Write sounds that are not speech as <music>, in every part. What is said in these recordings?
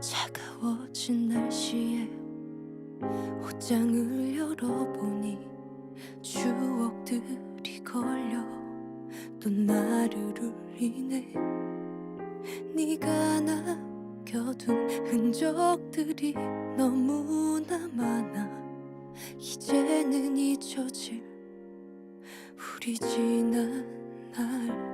차가워진 날씨에 옷장을 열어보니 추억들이 걸려 또 나를 울리네. 네가 남겨둔 흔적들이 너무나 많아 이제는 잊혀질 우리 지난 날.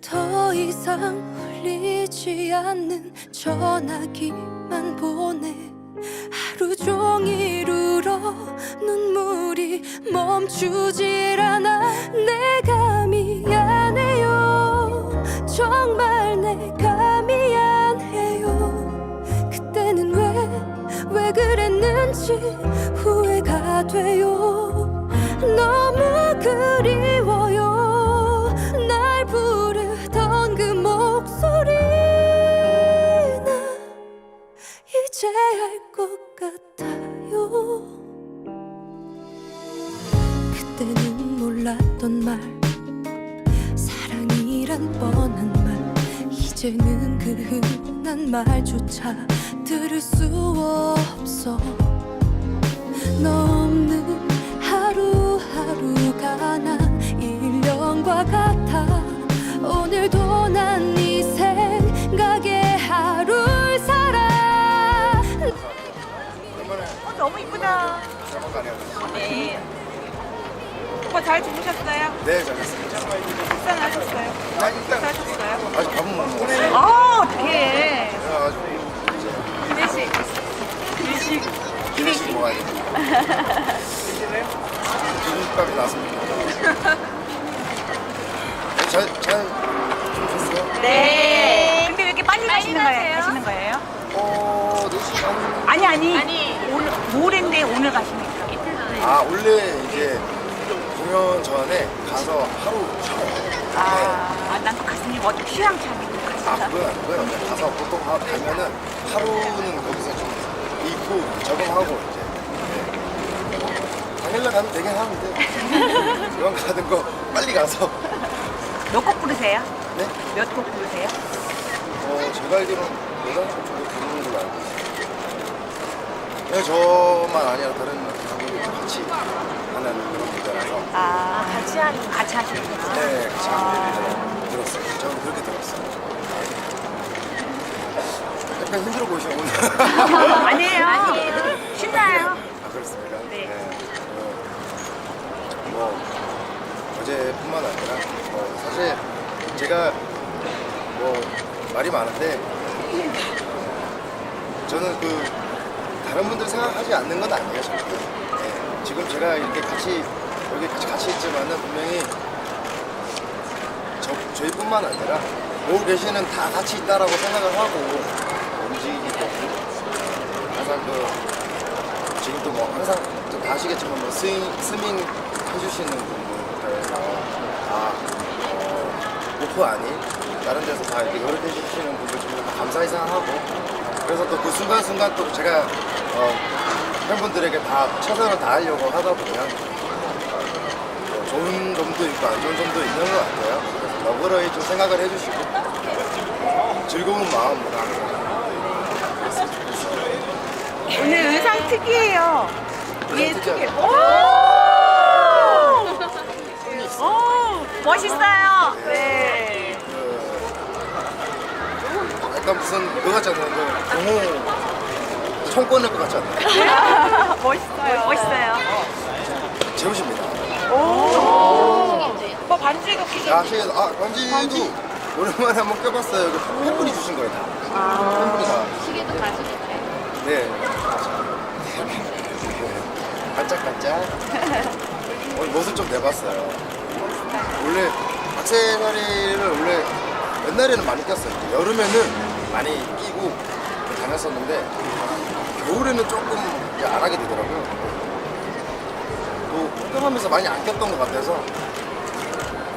더 이상 울리지 않는 전화기만 보내. 하루 종일 울어 눈물이 멈추질 않아. 내가 미안해요. 정말 내가 미안해요. 그때는 왜 왜 그랬는지 후회가 돼요 이제는 그 흔한 말조차 들을 수 없어 너 없는 하루하루가 난 1년과 같아 오늘도 난 네 생각에 하루를 살아 어, 너무 이쁘다. 네. 오빠 잘 주무셨어요? 네, 잘했습니다. 식사는 하셨어요? 아, 일단 하셨어요? 아직 밥은 못 먹었어요. 아, 어떡해. 그래가지고 기내식. 일식. 기내식 먹어야 돼. 기름밥이 나왔습니다. 잘, 잘 주무셨어요? 네. 근데 왜 이렇게 빨리 가시는 거예요? 가시는 거예요? 어, 4시 반. 아니, 아니. 오늘, 모레인데 오늘 가십니까? 아, 원래 이제 공연 전에 가서 하루 쉬어요. 아, 아, 난또 가슴이 어디 휘황찬이고 아? 그건 아니고요. 그냥 가서 보통 가- 가면은 하루는 거기서 좀 있고 적응하고 이제 네. 당일날 가면 되긴 하는데 <laughs> 이왕 가는 거 빨리 가서 몇곡 부르세요? 네? 몇 곡 부르세요? 어, 제가 알기로는 곡 정도 부르는 걸로 알고 있어요. 그냥 저만 아니라 다른 분들이 같이 아, 같이 하는 같이 하시는 거죠? 네, 같이 하는 들었어요. 저는 그렇게 들었어요. 약간 힘들어 보이시죠 오늘? 아니에요. 신나요. 아 그렇습니까? 네. 어, 뭐 어제뿐만 아니라 뭐 사실 제가 뭐 말이 많은데 저는 그 다른 분들 생각하지 않는 건 아니에요 절대. 네. 지금 제가 이렇게 같이 여기 같이 같이 있지만은 분명히 저 저희뿐만 아니라 보고 계시는 다 같이 있다라고 생각을 하고 움직이기 때문에 항상 그 지금도 뭐 항상 좀다 아시겠지만 뭐 스밍, 스밍 해주시는 분들 다 어, 오프 아닌 다른 데서 다 이렇게 노력해 주시는 분들 정말 다 감사 인사하고 그래서 또 그 순간순간 또 제가 어, 팬분들에게 다 최선을 다하려고 하다 보면 점도 있고 안 좋은 점도 있는 것 같아요. 그래서 너그러이 좀 생각을 해주시고 즐거운 마음으로 항상 그랬으면 좋겠어요. 오늘 의상 특이해요. 의상 예, 특이하죠? 특이해. 오! 오! 멋있어요. 네. 그 약간 무슨 그거 같잖아요. 그 경호 총 꺼낼 것 같지 않나요? <laughs> 멋있어요. 멋있어요. 재우십니다. 오! 오빠 반지도 끼셨 아, 시, 아, 반지도 오랜만에 한번 껴봤어요. 그 팬분이 주신 거예요, 다. 팬분이 다. 시계도 가지겠대 네. 반짝반짝. <laughs> 오늘 모습 좀 내봤어요. 원래 박세사리를 원래 옛날에는 많이 꼈어요. 여름에는 많이 끼고 다녔었는데 겨울에는 조금 이제 안 하게 되더라고요. 또 활동하면서 많이 안 꼈던 것 같아서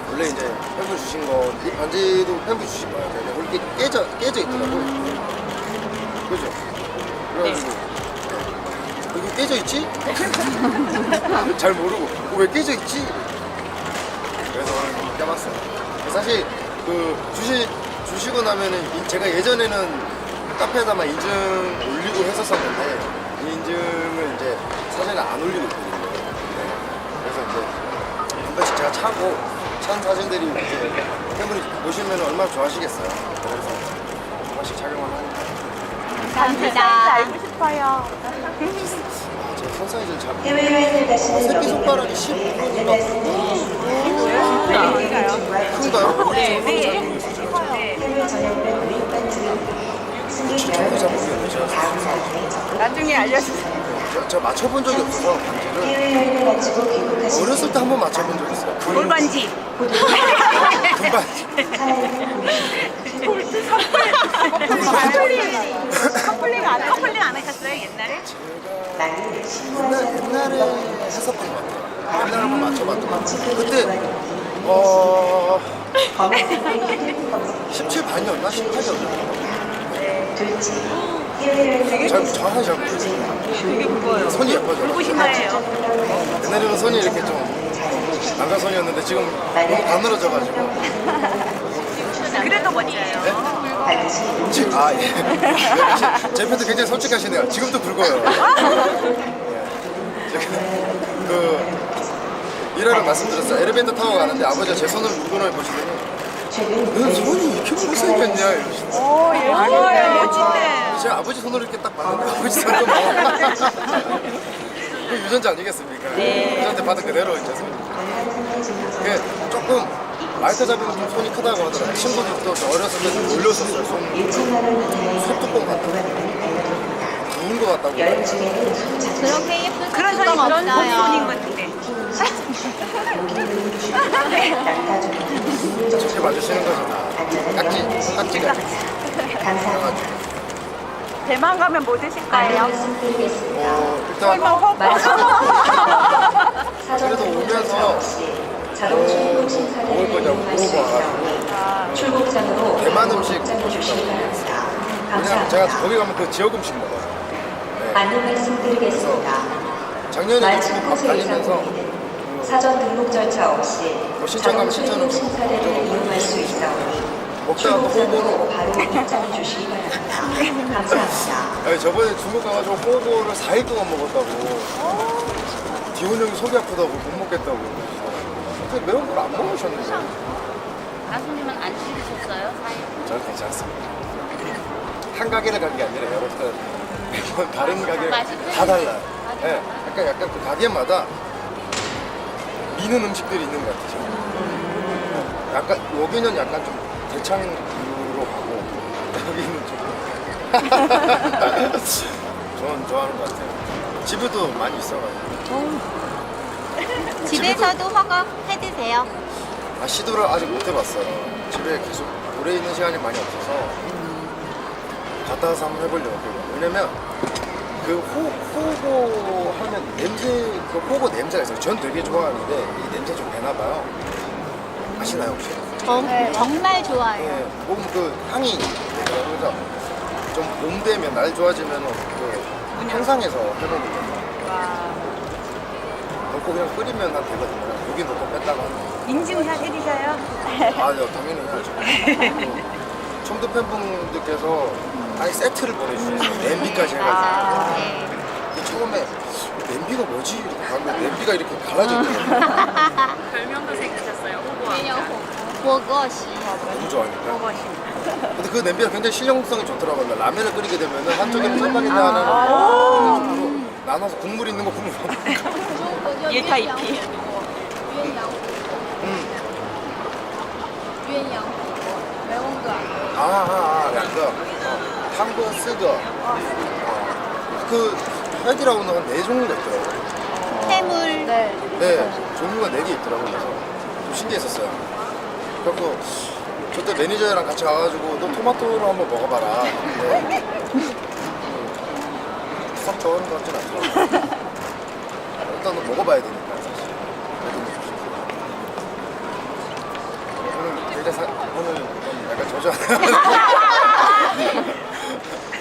원래 이제 팬분 주신 거, 이 반지도 팬분 주신 거예요. 근데 이렇게 깨져, 깨져 있더라고요. 그죠? 그래가지고 여기 깨져 있지? <laughs> 잘 모르고 어, 왜 깨져 있지? 그래서 오늘 껴봤어요. 사실 그 주시 주시고 나면은 이- 제가 예전에는 카페에다만 인증 올리고 했었었는데 이 인증을 이제 사진을 안 올리고 있거든요. 네. 이제 한 번씩 제가 차고 찬 사진들이 이제 팬분이 보시면 얼마나 좋아하시겠어요. 그래서 한 번씩 착용을 하니까 사이즈 알고 싶어요. 아, 제가 손 사이즈를 잘 모르겠어요. 해외여행을 가시는 새끼 손가락이 15인가 큰가요? 네, 네. 해외 반지는 진짜 잘 모르겠네요. 제가 나중에 알려주세요. 저, 저 맞춰본 적이 없어서 반지를 어렸을 때 한 번 맞춰본 적 있어요. 골반지. 금반지. 커플링 안 커플링 안 하셨어요 옛날에? 옛날, 옛날에 했었던 것 같아요. 옛날에 한번 맞춰봤더만 그때 어 <laughs> 17 반이었나 18이었나 잘 정확하게 잘 모르겠어요. 되게 굵어요. 손이 예뻐져. 굵으신 거예요. 옛날에는 손이 이렇게 좀 난가손이었는데 지금 너무 가늘어져가지고 그래도 멋져요. 지금 아 예. 네, <laughs> 제 팬도 굉장히 솔직하시네요. 지금도 굵어요. 예. 그 일화를 말씀드렸어요. 엘리베이터 타고 가는데 아버지가 제 손을 물건을 보시더니 너 손이 이렇게 못생겼냐 이러시더라고요. 오, 예뻐요. 멋진데. 아버지 손으로 이렇게 딱 봤는데 아버지 손도 뭐그 유전자 아니겠습니까? 유전자 받은 그대로 이제 손. 그게 조금 마이크 잡으면 좀 손이 크다고 하더라고요. 친구들도 저 어렸을 때좀 놀렸었어요. 손 손뚜껑 같다고. 부은 것 같다고. 여행 중에는 자주 그렇게 예쁜 그런 손이 사람 그런 없어요. 손인 것 같은데. 저렇게 봐주시는 거죠. 다. 깍지, 깍지가. 감사합니다. 대만 가면 뭐 드실까요? 말씀드리겠습니다. 어, 일단 설마 허브? 등록 <laughs> 오면서 절차 없이 자동 출국 심사를 먹을 거냐고 물어봐가지고 출국장으로 대만 음식 주시기 바랍니다. 제가. 거기 가면 그 지역 음식 먹어요. 안내 말씀드리겠습니다. 작년에 7곳에 달리면서 이상 사전 등록 절차 없이 뭐 신청 가면 자동 출국 신청은 심사를 이용할 수 있사오니 먹다가 호보로. 바로 입장해 주시기 바랍니다. <laughs> 감사합니다. 아니 저번에 중국 가가지고 호보를 4일 동안 먹었다고. 기훈 형이 속이 아프다고 못 먹겠다고. 근데 매운 걸 안 먹으셨는데. 가수님은 안 찍으셨어요? 사연? 저는 괜찮습니다. 한 가게를 간 게 아니라 여러 번 매번 다른 가게 맛있어요? 다 달라요. 예, 약간 약간 그 가게마다 미는 음식들이 있는 것 같아요 약간 여기는 약간 좀 대창으로 가고 여기는 좀 <laughs> 저는 좋아하는 것 같아요 집에도 많이 있어가지고 집에서도 허거 해드세요. 아, 시도를 아직 못 해봤어요. 집에 계속 오래 있는 시간이 많이 없어서 갔다 와서 한번 해보려고. 왜냐면 그 호, 호고 하면 냄새, 그 호고 냄새가 있어요. 전 되게 좋아하는데 이 냄새 좀 배나 봐요. 아시나요 혹시? 정, 정말 좋아요. 예, 몸그 향이 있더라고요. 그래서 좀봄 되면 날 좋아지면 그 현상에서 해보거든요. 넣고 그냥 끓이면 한 되거든요. 여기 넣고 뺐다가. 인증샷 해주셔요. 아, 네, 당연히 해야죠. <laughs> 첨도 팬분들께서 아예 세트를 보내주셨어요. 냄비까지 해가지고. 아, 네. 근데 처음에 냄비가 뭐지? 이렇게 봤는데 냄비가 이렇게 갈라졌더라고요. <laughs> 별명도 생기셨어요. 버거시. 너무 좋아하니까. 근데 그 냄비가 굉장히 실용성이 좋더라고요. 라면을 끓이게 되면 한쪽에 짤방인데 하나는 나눠서 국물 있는 거 국물 없는 거. 일타 이피. 아, 아, 아, 약간 탕거 쓰거. 어. 그 헤드라고는 한 네 종류가 있더라고요. 해물. 네. 네, 종류가 네 개 있더라고요. 그래서 좀 신기했었어요. 그래서 저때 매니저랑 같이 가가지고 너 토마토로 한번 먹어봐라. 근데 썩 좋아하는 것 같진 않더라고요. 일단 은 먹어봐야 되니까 사실. 오늘 굉장히 사, 오늘 좀 약간 저조하네요.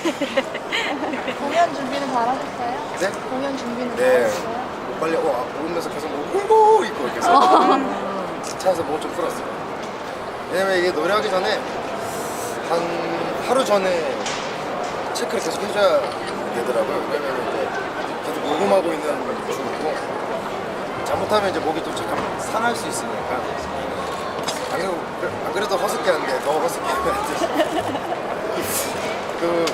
<laughs> 공연 준비는 잘하셨어요? 네? 공연 준비는 네. 잘하셨어요? 빨리 어, 오면서 계속 뭐 홍보 있고 이렇게 해서 차에서 뭐 좀 풀었어요. 왜냐면 이게 노래하기 전에 한 하루 전에 체크를 계속 해줘야 되더라고요. 왜냐면 이제 계속 녹음하고 있는 중이고 잘못하면 이제 목이 또 잠깐 상할 수 있으니까 안, 그래도- 안 그래도 허스키한데 더 허스키하면 안 되지. 그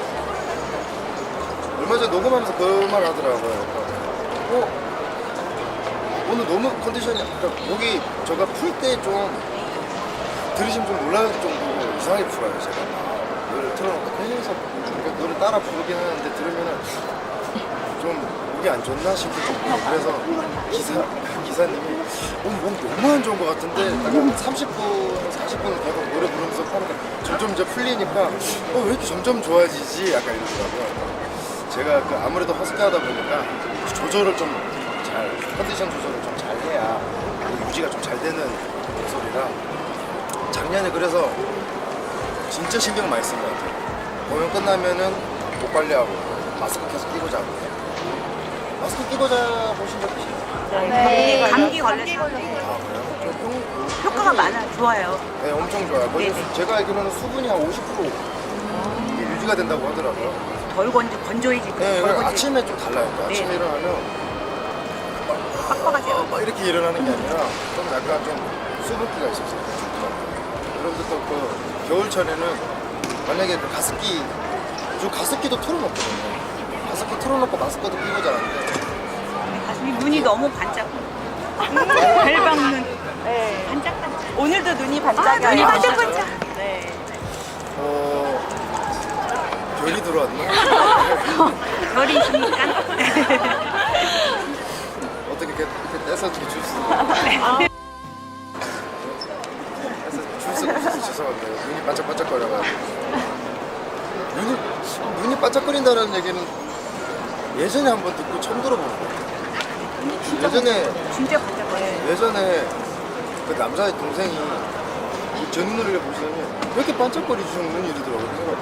얼마 전에 녹음하면서 그 말 하더라고요. 어? 오늘 너무 컨디션이 그러니까 목이 제가 풀 때 좀 들으시면 좀 놀랄 정도로 이상하게 풀어요 제가. 노래를 틀어놓고 팬에서 그러니까 노래 따라 부르긴 하는데 들으면은 좀 목이 안 좋나 싶을 정도로 그래서 기사 기사님이 오늘 목 너무 안 좋은 것 같은데 한 30분 40분 계속 노래 부르면서 하니까 점점 이제 풀리니까 어 왜 이렇게 점점 좋아지지? 약간 이러더라고요. 제가 그 아무래도 허스키하다 보니까 조절을 좀 잘 컨디션 조절을 좀 잘 해야 유지가 좀 잘 되는 목소리라 작년에 그래서 진짜 신경 많이 쓴 것 같아요. 공연 끝나면은 목 관리하고 마스크 계속 끼고 자고 마스크 끼고 자 보신 적 있으세요? 네. 감기 걸려서 아 그래요? 저 평, 효과가 많아요. 좋아요. 네 엄청 좋아요. 거의 네네. 제가 알기로는 수분이 한 50% 이게 유지가 된다고 하더라고요. 덜 건조, 건조해지고. 네, 덜 그리고 건조. 아침에 좀 달라요. 또 아침에 네. 일어나면 빡빡하지 어. 막 이렇게 일어나는 게 아니라 좀 약간 좀 수분기가 있어서 좋더라고요. 여러분들 또그 겨울철에는 만약에 그 가습기, 저 가습기도 틀어놓거든요. 가습기 틀어놓고 마스크도 끼고 자는데 가슴이 눈이 너무 반짝. 별방 눈. 네. 반짝반짝. 오늘도 눈이. 아, 눈이 반짝반짝. 네. 어 별이 들어왔나? 별이시니까. 어떻게 이렇게, 이렇게 떼서 줄 수? 줄수 없어 <laughs> 죄송한데 눈이 반짝반짝거려가지고 눈이 눈이 반짝거린다는 얘기는 예전에 한 번 듣고 처음 들어보는 거예요. 예전에 진짜 반짝거려요. 예전에 그 남자의 동생이 제 눈을 보시더니 왜 이렇게 반짝거리지 형 눈이 이러더라고요. 그래서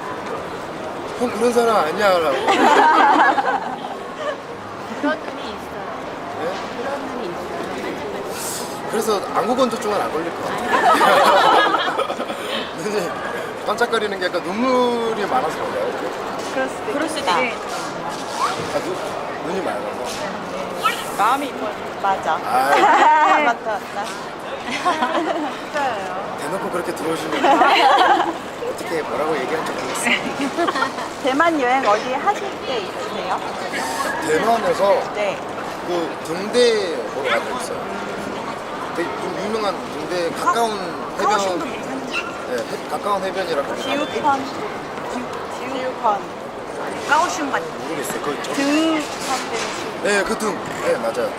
형 그런 사람 아니야 라고 그런 눈이 있어요. 네? 그런 눈이 있어요. 그래서 안구 건조 쪽은 안 걸릴 것 같아요. <laughs> 눈이 반짝거리는 게 약간 눈물이 많아서 그래요. 그럴 수도 그럴 수도 있겠다. 있 아, 눈, 눈이 맑아서. 마음이 이뻐. 맞아. 아, <laughs> 맞다, 맞다. 대놓고 그렇게 들어오시면 <laughs> 어떻게 뭐라고 얘기할지 모르겠어요. 대만 여행 어디 하실 때 있으세요? 대만에서 네. 그 등대 보러 가고 있어요. 되게 좀 유명한 등대 가까운 카오슝도 해변, 해- 가까운 해변이라고 하는데 지우펀. 지우펀. 까오슝 같은. 모르겠어요. 그 저, 등 네, 그 등. 네, 맞아요.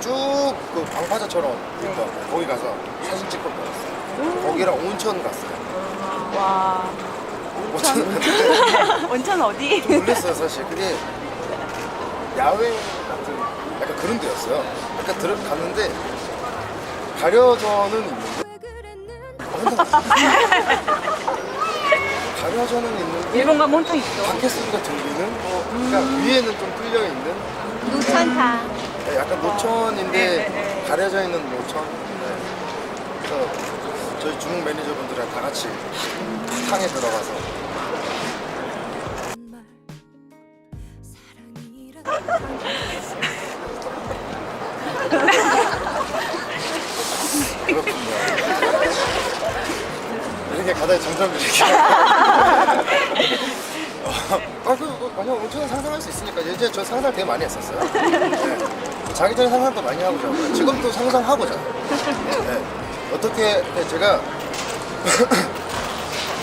쭉그 방파제처럼 있던 거기 가서 사진 찍고 왔어요. 거기랑 온천 갔어요. 와. 온천 갔는데 <laughs> 온천 어디? 좀 놀랐어요, 사실. 그게 야외 같은 약간 그런 데였어요. 약간 들어 갔는데 가려져는 있는데 어, 가려져는 있는데 일본 가면 온통 있어. 밖에 소리가 들리는 뭐 그러니까 위에는 좀 뚫려 있는 노천탕. 네, 약간 노천인데 네, 네, 네. 가려져 있는 노천. 네. 그래서 저희 중국 매니저분들이랑 다 같이 탕에 들어가서 가다에 점점 이렇게. 아, 그, 뭐, 아니요, 온천은 상상할 수 있으니까. 예전에 저 상상 되게 많이 했었어요. 네. 자기 전에 상상도 많이 하고 자고요. 지금도 상상하고 자요. 네. 어떻게, 네, 제가 <laughs>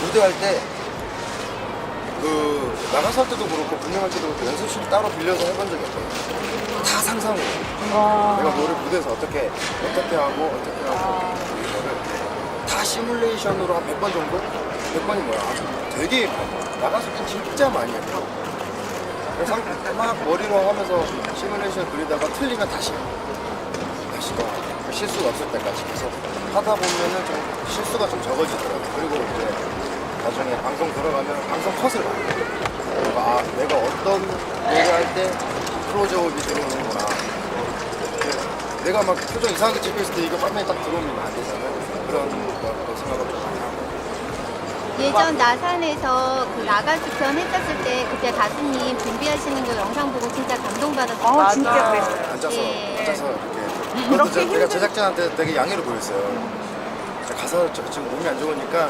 무대할 때, 그, 나가서 할 때도 그렇고, 분명할 때도 그렇고, 연습실 따로 빌려서 해본 적이 없거든요. 다 상상이에요. 내가 노래 무대에서 어떻게, 어떻게 하고, 어떻게 하고, 시뮬레이션으로 한 100번 정도? 100번이 뭐야? 되게 나갔을 땐 진짜 많이 했고 그래서 막 머리로 하면서 시뮬레이션 그리다가 틀리면 다시 다시 또 실수가 없을 때까지 계속 하다 보면은 좀 실수가 좀 적어지더라고요 그리고 이제 나중에 방송 들어가면 방송 컷을 봐요 아 내가 어떤 노래 할때 클로즈업이 들어오는구나 그 내가 막 표정 이상하게 찍고 있을 때 이거 화면에 딱 들어오면 안 되잖아요 그런 거 생각을 좀 많이 하고 예전 나산에서 그 나가수 편 했었을 때 그때 가수님 준비하시는 거 영상 보고 진짜 감동받았어요. 어, 맞아. 진짜 그랬어요. 앉아서 예. 앉아서 이렇게 그것도 제- 제가 제작진한테 되게 양해를 보였어요. 저 가서 저 지금 몸이 안 좋으니까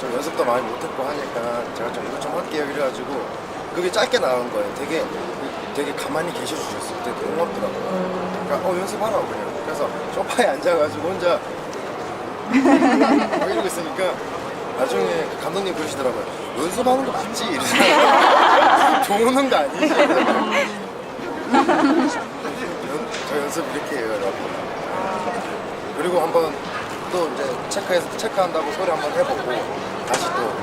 좀 연습도 많이 못했고 하니까 제가 좀 이거 좀 할게요 이래가지고 그게 짧게 나온 거예요. 되게 되게 가만히 계셔주셨어요. 되게 고맙더라고요. 그러니까 어 연습하라고 그냥. 그래서 소파에 앉아가지고 혼자 막 <laughs> 이러고 있으니까 나중에 그 감독님 그러시더라고요. 연습하는 거 맞지? 이러더라고요. <laughs> 좋은 거 아니지? 연- <laughs> 저 연습 이렇게 해요, 여러분. 그리고 한번 또 이제 체크해서 체크한다고 소리 한번 해보고 다시 또.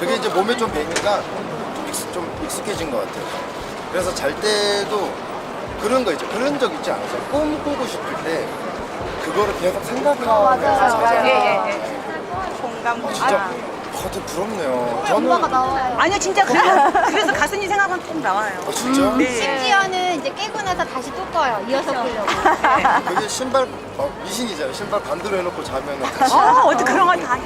그게 이제 몸에 좀 배니까 좀, 익숙, 좀 익숙해진 것 같아요. 그래서 잘 때도 그런 거 있죠. 그런 적 있지 않으세요? 꿈 꾸고 싶을 때 그거를 계속 생각하면서 자잖아요. 예, 예, 예. 공감. 어, 진짜 아, 어, 되게 부럽네요. 저는 나와요. 아니요, 진짜 그래서, 그래서 가수님 생각은 꼭 나와요. 어, 진짜 네. 심지어는 이제 깨고 나서 다시 또 꺼요. 이어서 끄려고. 그게 신발 어, 미신이잖아요. 신발 반대로 해놓고 자면은 다시. 어, 어떻게 그런 걸 다.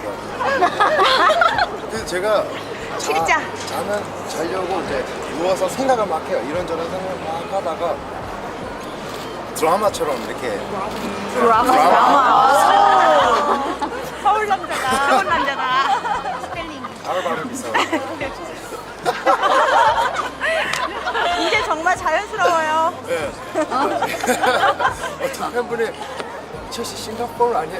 그래서 제가 자, 진짜. 자면 자려고 이제 누워서 생각을 막 해요. 이런저런 생각을 막 하다가 드라마처럼 이렇게 드라마, 서울 남자다. 서울 남자다. 스펠링. 바로 발음 있어. 이제 정말 자연스러워요. 예. <laughs> 어떤 팬분이 첼시 싱가포르 아니야?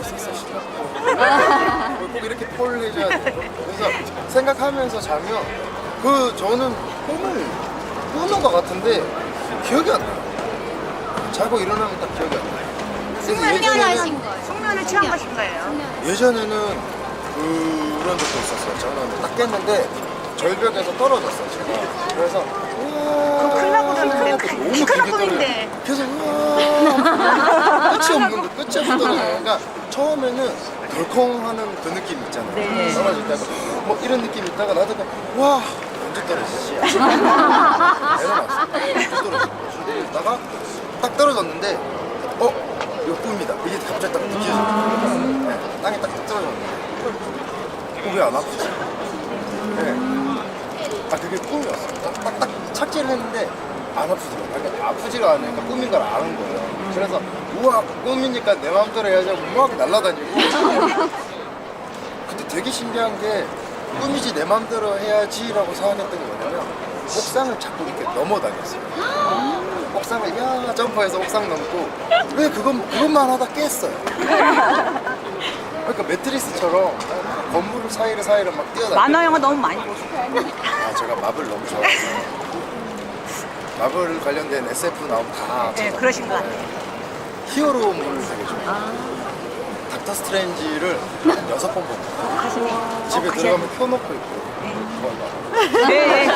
있었어 싱가포르. 꼭 이렇게 폴 해줘야 돼. 그래서 생각하면서 자면 그 저는 꿈을 꾸는 것 같은데 기억이 안 나요. 자고 일어나면 딱 기억이 안 나요. 그래서 숙면하신 거예요. 숙면을 취한 것인 거예요. 예전에는 그런 적도 있었어요. 저는 딱 깼는데 절벽에서 떨어졌어요. 제가. 그래서 우와. 큰일 나거든, 그래. 너무. 떨어져요. 계속 우와. 끝이 <laughs> 없는 거, 끝이 없는 떨어져요. 그러니까 처음에는 덜컹하는 그 느낌 있잖아요. 네. 떨어질 때도 뭐 이런 느낌 있다가 나도 그냥 와 언제 떨어지지? 내려놨어. 언제 떨어지지? 이러다가 딱 떨어졌는데 어 이거 꿈이다. 이게 갑자기 딱 거예요. 네, 땅에 딱 떨어졌는데 어, 왜안 아프지? 네. 아 그게 꿈이었어요. 딱, 딱, 딱 착지를 했는데 안 아프더라고요. 그러니까 아프지가 않으니까 꿈인 걸 아는 거예요. 그래서 우와 꿈이니까 내 마음대로 해야지 하고 막 날아다니고 근데 되게 신기한 게 꿈이지 내 마음대로 해야지라고 생각했던 게 뭐냐면 옥상을 자꾸 이렇게 넘어다녔어요. 옥상을 야 점프해서 옥상 넘고 왜 그건 그것만 하다 깼어요. 그러니까 매트리스처럼 건물 사이를 사이를 막 뛰어다니고 만화 영화 너무 많이 보시고. 아 제가 마블 너무 좋아해서 마블 관련된 SF 나오면 다 네. 그러신 것 같아요. 히어로물 되게 좋아해요. 닥터 스트레인지를 여섯 번 봅니다. 가수님. 집에 어, 들어가면 켜놓고 있고 뭐, <laughs> <laughs> 네.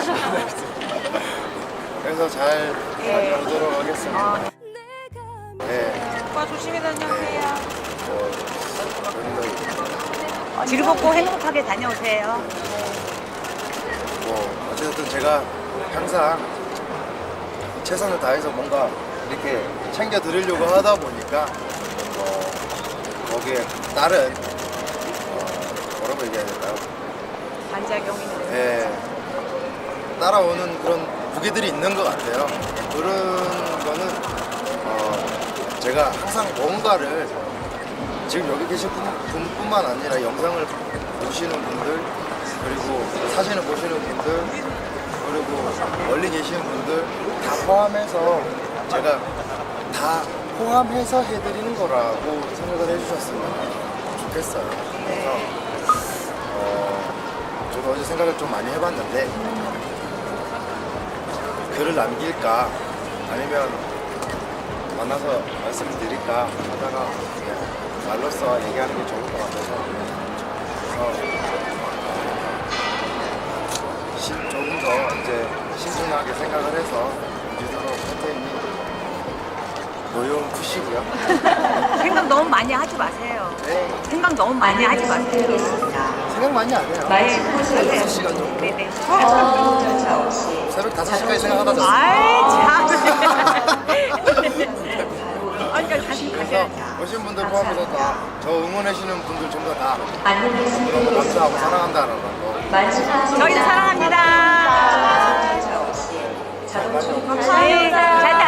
그래서 잘, 잘 보도록 하겠습니다. 네, 오빠 조심히 다녀오세요. 뭐, 저희도 즐겁고 행복하게 다녀오세요. 뭐 어쨌든 제가 항상 최선을 다해서 뭔가 이렇게 챙겨 드리려고 하다 보니까 어, 거기에 다른 어, 뭐라고 얘기해야 될까요? 반작용이 있는. 예, 따라오는 그런 무게들이 있는 것 같아요. 그런 거는 어, 제가 항상 뭔가를 지금 여기 계신 분, 분뿐만 아니라 영상을 보시는 분들 그리고 사진을 보시는 분들 그리고 멀리 계시는 분들 다 포함해서 제가 다 포함해서 해드리는 거라고 생각을 해주셨으면 좋겠어요. 그래서 어, 저도 어제 생각을 좀 많이 해봤는데 글을 남길까 아니면 만나서 말씀을 드릴까 하다가 그냥 말로써 얘기하는 게 좋을 것 같아서 그래서 시- 조금 더 이제 신중하게 생각을 해서 노여움 푸시고요. <laughs> 생각 너무 많이 하지 마세요. 네, 생각 너무 많이 하지 마세요. 생각 많이 안 해요. 마의 코스에 6시간 정도. 네네. 쫓아 없이 새벽 5시까지 생각하다 잤어요. 아이 참. <laughs> 아니 그러니까 가슴 그래서 오신 분들 포함해서 다 저 응원해주시는 분들 전부 다 너무. 감사하고 사랑한다는 거. 저희도 사랑합니다. 자동차 네, 잘